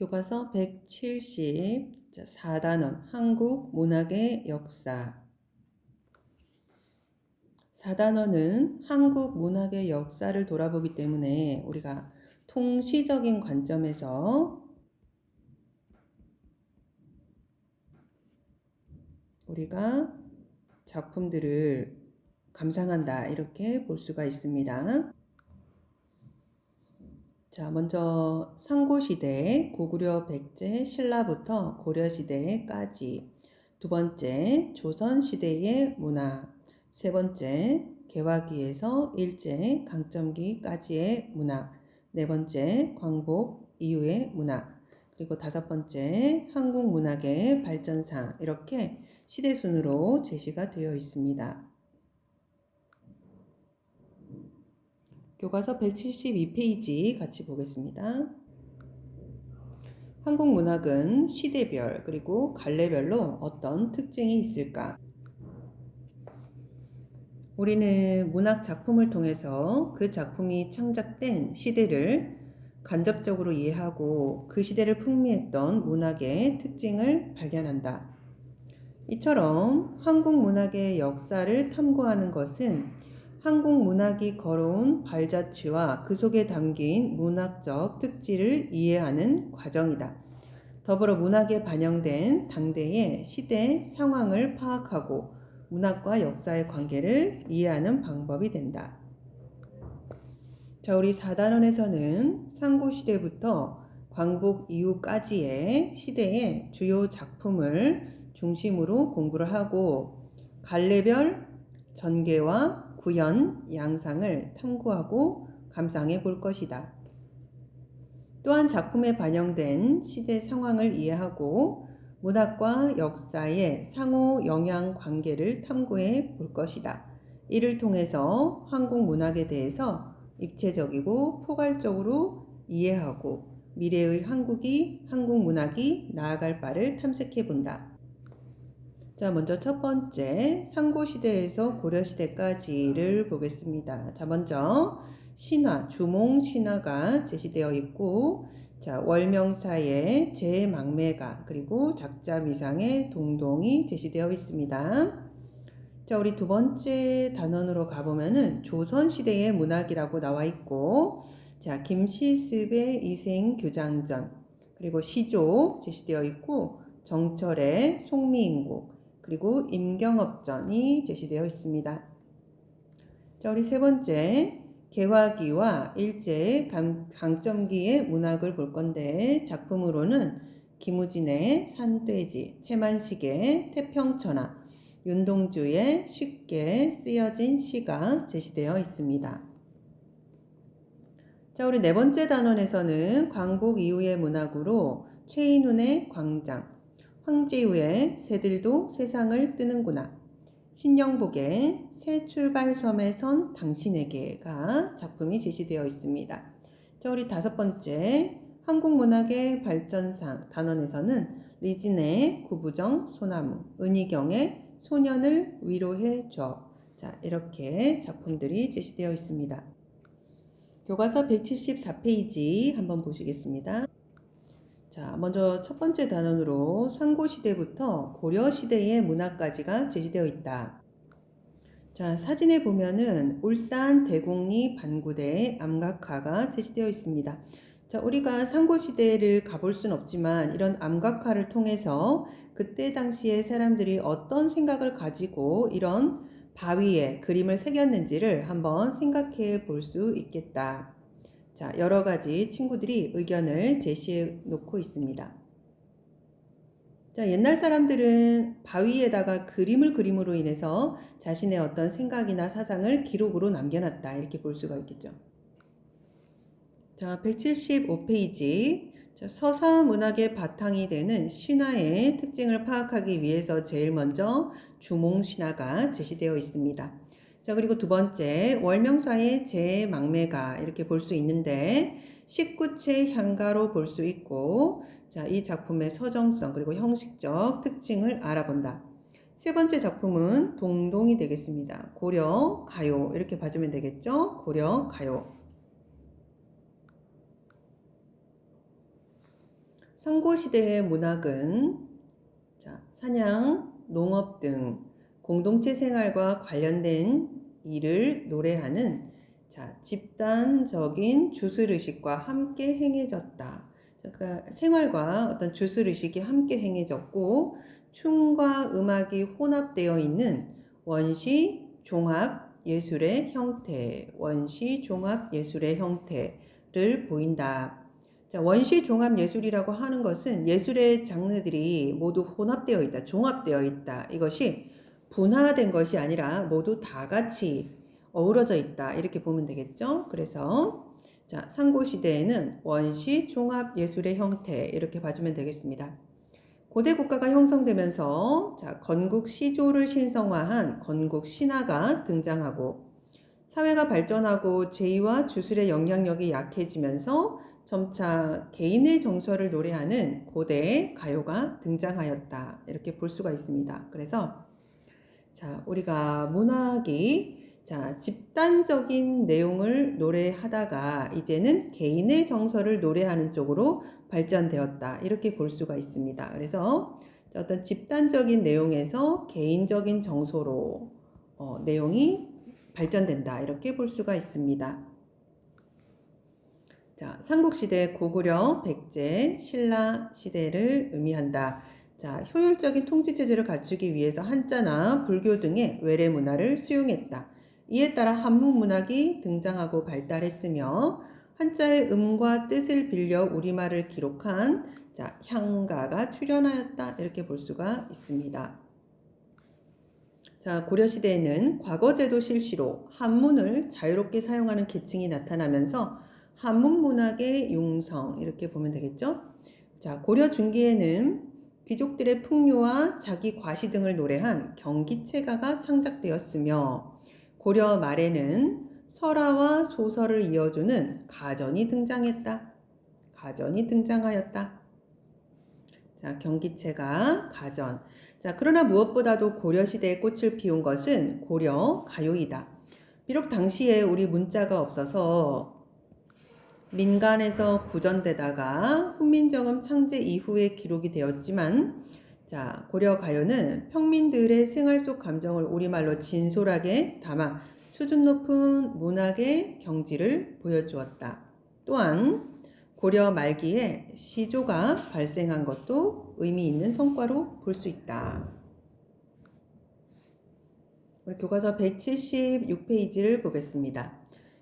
교과서 170 자, 4단원 한국 문학의 역사 4단원은 한국 문학의 역사를 돌아보기 때문에 우리가 통시적인 관점에서 우리가 작품들을 감상한다 이렇게 볼 수가 있습니다. 자, 먼저 상고시대, 고구려 백제, 신라부터 고려시대까지. 두 번째, 조선시대의 문화. 세 번째, 개화기에서 일제, 강점기까지의 문화. 네 번째, 광복 이후의 문화. 그리고 다섯 번째, 한국 문학의 발전상. 이렇게 시대 순으로 제시가 되어 있습니다. 교과서 172페이지 같이 보겠습니다. 한국 문학은 시대별 그리고 갈래별로 어떤 특징이 있을까? 우리는 문학 작품을 통해서 그 작품이 창작된 시대를 간접적으로 이해하고 그 시대를 풍미했던 문학의 특징을 발견한다. 이처럼 한국 문학의 역사를 탐구하는 것은 한국 문학이 걸어온 발자취와 그 속에 담긴 문학적 특질을 이해하는 과정이다. 더불어 문학에 반영된 당대의 시대 상황을 파악하고 문학과 역사의 관계를 이해하는 방법이 된다. 자, 우리 4단원에서는 상고시대부터 광복 이후까지의 시대의 주요 작품을 중심으로 공부를 하고 갈래별 전개와 구현, 양상을 탐구하고 감상해 볼 것이다. 또한 작품에 반영된 시대 상황을 이해하고 문학과 역사의 상호 영향 관계를 탐구해 볼 것이다. 이를 통해서 한국 문학에 대해서 입체적이고 포괄적으로 이해하고 미래의 한국이 한국 문학이 나아갈 바를 탐색해 본다. 자, 먼저 첫 번째 상고시대에서 고려시대까지를 보겠습니다. 자, 먼저 신화, 주몽 신화가 제시되어 있고 자, 월명사의 제망매가 그리고 작자미상의 동동이 제시되어 있습니다. 자, 우리 두 번째 단원으로 가보면은 조선시대의 문학이라고 나와 있고 자, 김시습의 이생 교장전 그리고 시조 제시되어 있고 정철의 송미인곡 그리고 임경업전이 제시되어 있습니다. 자, 우리 세 번째 개화기와 일제 강점기의 문학을 볼 건데 작품으로는 김우진의 산돼지, 채만식의 태평천하, 윤동주의 쉽게 쓰여진 시가 제시되어 있습니다. 자, 우리 네 번째 단원에서는 광복 이후의 문학으로 최인훈의 광장, 황지우의 새들도 세상을 뜨는구나. 신영복의 새 출발섬에 선 당신에게가 작품이 제시되어 있습니다. 자, 우리 다섯 번째 한국문학의 발전상 단원에서는 리진의 구부정 소나무, 은희경의 소년을 위로해 줘. 자, 이렇게 작품들이 제시되어 있습니다. 교과서 174페이지 한번 보시겠습니다. 자, 먼저 첫 번째 단원으로 상고시대부터 고려시대의 문화까지가 제시되어 있다. 자, 사진에 보면은 울산 대곡리 반구대의 암각화가 제시되어 있습니다. 자, 우리가 상고시대를 가볼 순 없지만 이런 암각화를 통해서 그때 당시에 사람들이 어떤 생각을 가지고 이런 바위에 그림을 새겼는지를 한번 생각해 볼 수 있겠다. 자, 여러 가지 친구들이 의견을 제시해 놓고 있습니다. 자, 옛날 사람들은 바위에다가 그림을 그림으로 인해서 자신의 어떤 생각이나 사상을 기록으로 남겨놨다. 이렇게 볼 수가 있겠죠. 자, 175페이지. 자, 서사 문학의 바탕이 되는 신화의 특징을 파악하기 위해서 제일 먼저 주몽 신화가 제시되어 있습니다. 자, 그리고 두 번째, 월명사의 제망매가 이렇게 볼 수 있는데, 19채 향가로 볼 수 있고, 자, 이 작품의 서정성 그리고 형식적 특징을 알아본다. 세 번째 작품은 동동이 되겠습니다. 고려, 가요 이렇게 봐주면 되겠죠? 고려, 가요. 상고시대의 문학은 자, 사냥, 농업 등 공동체 생활과 관련된 일을 노래하는 자, 집단적인 주술의식과 함께 행해졌다. 그러니까 생활과 어떤 주술의식이 함께 행해졌고 춤과 음악이 혼합되어 있는 원시 종합 예술의 형태, 원시 종합 예술의 형태를 보인다. 자, 원시 종합 예술이라고 하는 것은 예술의 장르들이 모두 혼합되어 있다, 종합되어 있다. 이것이 분화된 것이 아니라 모두 다 같이 어우러져 있다. 이렇게 보면 되겠죠. 그래서 자, 상고 시대에는 원시 종합 예술의 형태 이렇게 봐주면 되겠습니다. 고대 국가가 형성되면서 자, 건국 시조를 신성화한 건국 신화가 등장하고 사회가 발전하고 제의와 주술의 영향력이 약해지면서 점차 개인의 정서를 노래하는 고대 가요가 등장하였다. 이렇게 볼 수가 있습니다. 그래서 자, 우리가 문학이 자, 집단적인 내용을 노래하다가 이제는 개인의 정서를 노래하는 쪽으로 발전되었다. 이렇게 볼 수가 있습니다. 그래서 어떤 집단적인 내용에서 개인적인 정서로 어, 내용이 발전된다. 이렇게 볼 수가 있습니다. 자, 삼국시대 고구려, 백제, 신라 시대를 의미한다. 자, 효율적인 통치 체제를 갖추기 위해서 한자나 불교 등의 외래 문화를 수용했다. 이에 따라 한문 문학이 등장하고 발달했으며 한자의 음과 뜻을 빌려 우리말을 기록한 자, 향가가 출현하였다. 이렇게 볼 수가 있습니다. 자, 고려 시대에는 과거제도 실시로 한문을 자유롭게 사용하는 계층이 나타나면서 한문 문학의 융성 이렇게 보면 되겠죠? 자, 고려 중기에는 귀족들의 풍요와 자기 과시 등을 노래한 경기체가가 창작되었으며 고려 말에는 설화와 소설을 이어주는 가전이 등장했다. 가전이 등장하였다. 자, 경기체가 가전. 자, 그러나 무엇보다도 고려 시대에 꽃을 피운 것은 고려 가요이다. 비록 당시에 우리 문자가 없어서 민간에서 구전되다가 훈민정음 창제 이후에 기록이 되었지만 자, 고려 가요는 평민들의 생활 속 감정을 우리말로 진솔하게 담아 수준 높은 문학의 경지를 보여주었다. 또한 고려 말기에 시조가 발생한 것도 의미 있는 성과로 볼 수 있다. 우리 교과서 176페이지를 보겠습니다.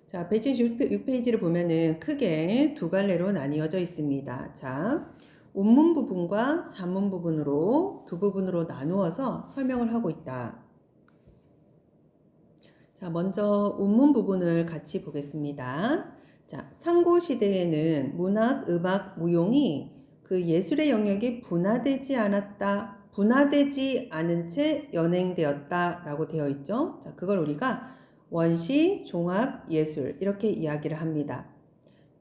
자, 176페이지를 보면은 크게 두 갈래로 나뉘어져 있습니다. 자, 운문 부분과 산문 부분으로 두 부분으로 나누어서 설명을 하고 있다. 자, 먼저 운문 부분을 같이 보겠습니다. 자, 상고 시대에는 문학, 음악, 무용이 그 예술의 영역이 분화되지 않았다. 분화되지 않은 채 연행되었다라고 되어 있죠. 자, 그걸 우리가 원시, 종합, 예술 이렇게 이야기를 합니다.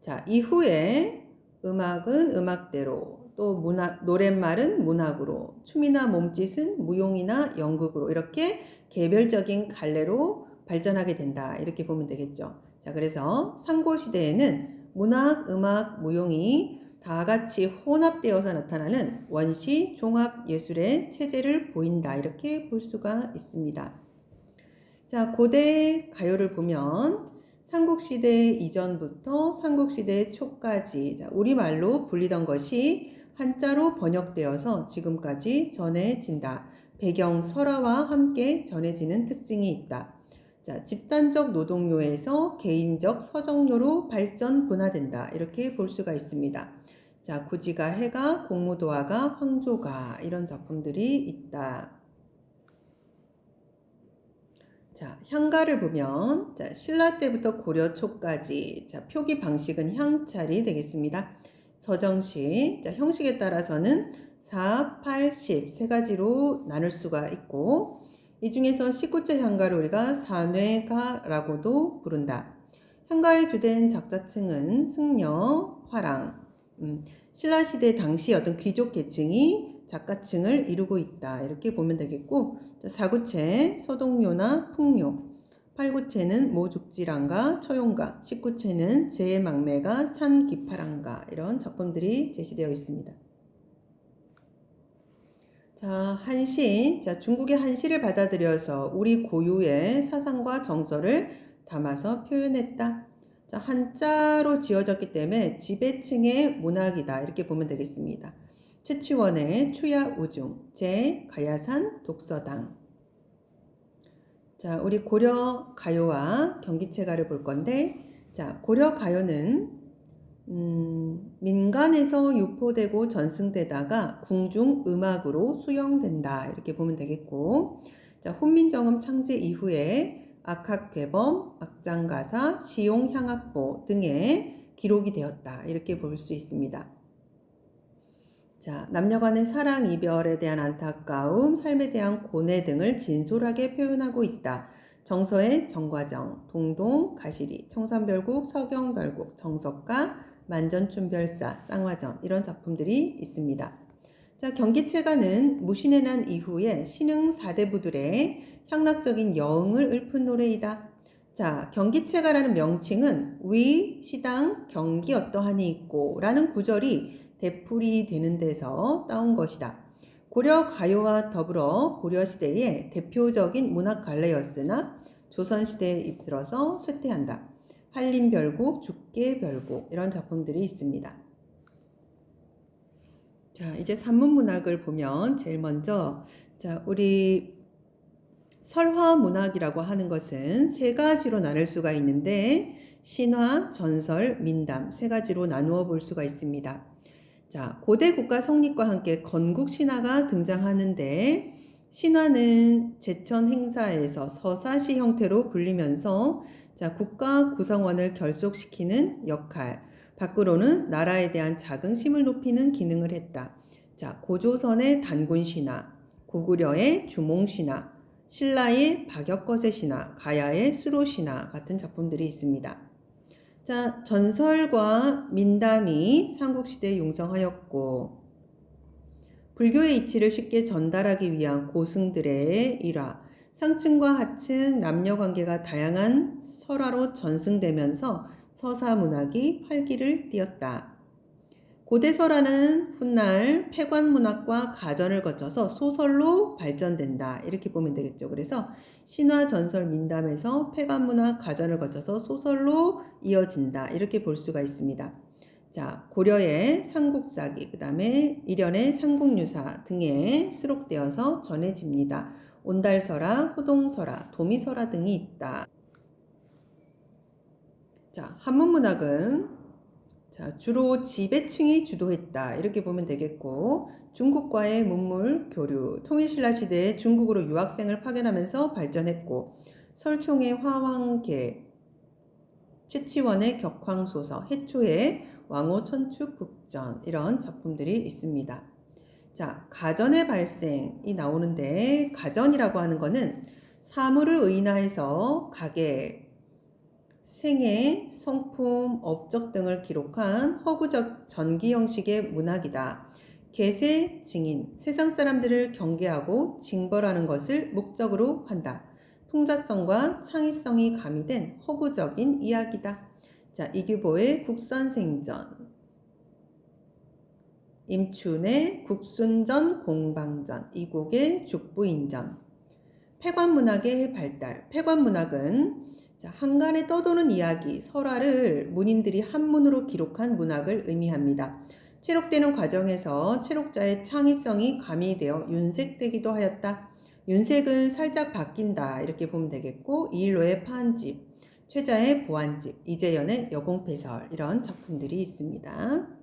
자, 이후에 음악은 음악대로 또 문학, 노랫말은 문학으로 춤이나 몸짓은 무용이나 연극으로 이렇게 개별적인 갈래로 발전하게 된다. 이렇게 보면 되겠죠. 자, 그래서 상고 시대에는 문학, 음악, 무용이 다 같이 혼합되어서 나타나는 원시 종합 예술의 체제를 보인다. 이렇게 볼 수가 있습니다. 자, 고대 가요를 보면 삼국시대 이전부터 삼국시대 초까지 자, 우리말로 불리던 것이 한자로 번역되어서 지금까지 전해진다. 배경 설화와 함께 전해지는 특징이 있다. 자, 집단적 노동요에서 개인적 서정요로 발전 분화된다. 이렇게 볼 수가 있습니다. 자, 구지가 해가, 공무도화가, 황조가 이런 작품들이 있다. 자, 향가를 보면 자, 신라 때부터 고려 초까지 자, 표기 방식은 향찰이 되겠습니다. 서정식 자, 형식에 따라서는 4, 8, 10 세 가지로 나눌 수가 있고 이 중에서 19째 향가를 우리가 산회가라고도 부른다. 향가의 주된 작자층은 승려, 화랑, 음, 신라시대 당시 어떤 귀족 계층이 작가층을 이루고 있다. 이렇게 보면 되겠고 사구체 서동요나 풍요 팔구체는 모죽지랑가 처용가 십구체는 제막매가 찬기파랑가 이런 작품들이 제시되어 있습니다. 자, 한시. 자, 중국의 한시를 받아들여서 우리 고유의 사상과 정서를 담아서 표현했다. 자, 한자로 지어졌기 때문에 지배층의 문학이다. 이렇게 보면 되겠습니다. 최치원의 추야 우중, 제 가야산 독서당. 자, 우리 고려 가요와 경기체가를 볼 건데, 자, 고려 가요는 음, 민간에서 유포되고 전승되다가 궁중 음악으로 수용된다. 이렇게 보면 되겠고, 자, 훈민정음 창제 이후에 악학괴범, 악장가사, 시용향악보 등의 기록이 되었다. 이렇게 볼 수 있습니다. 자, 남녀 간의 사랑, 이별에 대한 안타까움, 삶에 대한 고뇌 등을 진솔하게 표현하고 있다. 정서의 정과정, 동동, 가시리, 청산별국, 서경별국, 정석가, 만전춘별사, 쌍화점 이런 작품들이 있습니다. 자, 경기체가는 무신의 난 이후에 신흥 사대부들의 향락적인 여흥을 읊은 노래이다. 자, 경기체가라는 명칭은 위, 시당, 경기 어떠하니 있고 라는 구절이 대풀이 되는 데서 따온 것이다. 고려 가요와 더불어 고려 시대의 대표적인 문학 갈래였으나 조선 시대에 잇들어서 쇠퇴한다. 한림별곡, 죽계별곡 이런 작품들이 있습니다. 자, 이제 산문 문학을 보면 제일 먼저 자, 우리 설화 문학이라고 하는 것은 세 가지로 나눌 수가 있는데 신화, 전설, 민담 세 가지로 나누어 볼 수가 있습니다. 자, 고대 국가 성립과 함께 건국 신화가 등장하는데 신화는 제천 행사에서 서사시 형태로 불리면서 자, 국가 구성원을 결속시키는 역할, 밖으로는 나라에 대한 자긍심을 높이는 기능을 했다. 자, 고조선의 단군 신화, 고구려의 주몽 신화, 신라의 박역거세 신화, 가야의 수로 신화 같은 작품들이 있습니다. 자, 전설과 민담이 삼국시대에 융성하였고, 불교의 이치를 쉽게 전달하기 위한 고승들의 일화, 상층과 하층 남녀 관계가 다양한 설화로 전승되면서 서사 문학이 활기를 띠었다. 고대 설화는 훗날 폐관 문학과 가전을 거쳐서 소설로 발전된다. 이렇게 보면 되겠죠. 그래서 신화 전설 민담에서 폐관 문학 가전을 거쳐서 소설로 이어진다. 이렇게 볼 수가 있습니다. 자, 고려의 삼국사기, 그 다음에 일연의 삼국유사 등에 수록되어서 전해집니다. 온달설화, 호동설화, 도미설화 등이 있다. 자, 한문문학은 자, 주로 지배층이 주도했다. 이렇게 보면 되겠고, 중국과의 문물 교류, 통일신라 시대에 중국으로 유학생을 파견하면서 발전했고, 설총의 화왕계, 최치원의 격황소서, 해초의 왕호 천축 국전 이런 작품들이 있습니다. 자, 가전의 발생이 나오는데 가전이라고 하는 거는 사물을 의인화해서 가게, 생애, 성품, 업적 등을 기록한 허구적 전기 형식의 문학이다. 개세, 증인, 세상 사람들을 경계하고 징벌하는 것을 목적으로 한다. 통자성과 창의성이 가미된 허구적인 이야기다. 자, 이규보의 국선생전, 임춘의 국순전 공방전, 이곡의 죽부인전, 폐관문학의 발달. 폐관문학은 자, 한간에 떠도는 이야기, 설화를 문인들이 한문으로 기록한 문학을 의미합니다. 체록되는 과정에서 체록자의 창의성이 가미되어 윤색되기도 하였다. 윤색은 살짝 바뀐다. 이렇게 보면 되겠고, 이일로의 파한집, 최자의 보안집, 이재연의 여공패설 이런 작품들이 있습니다.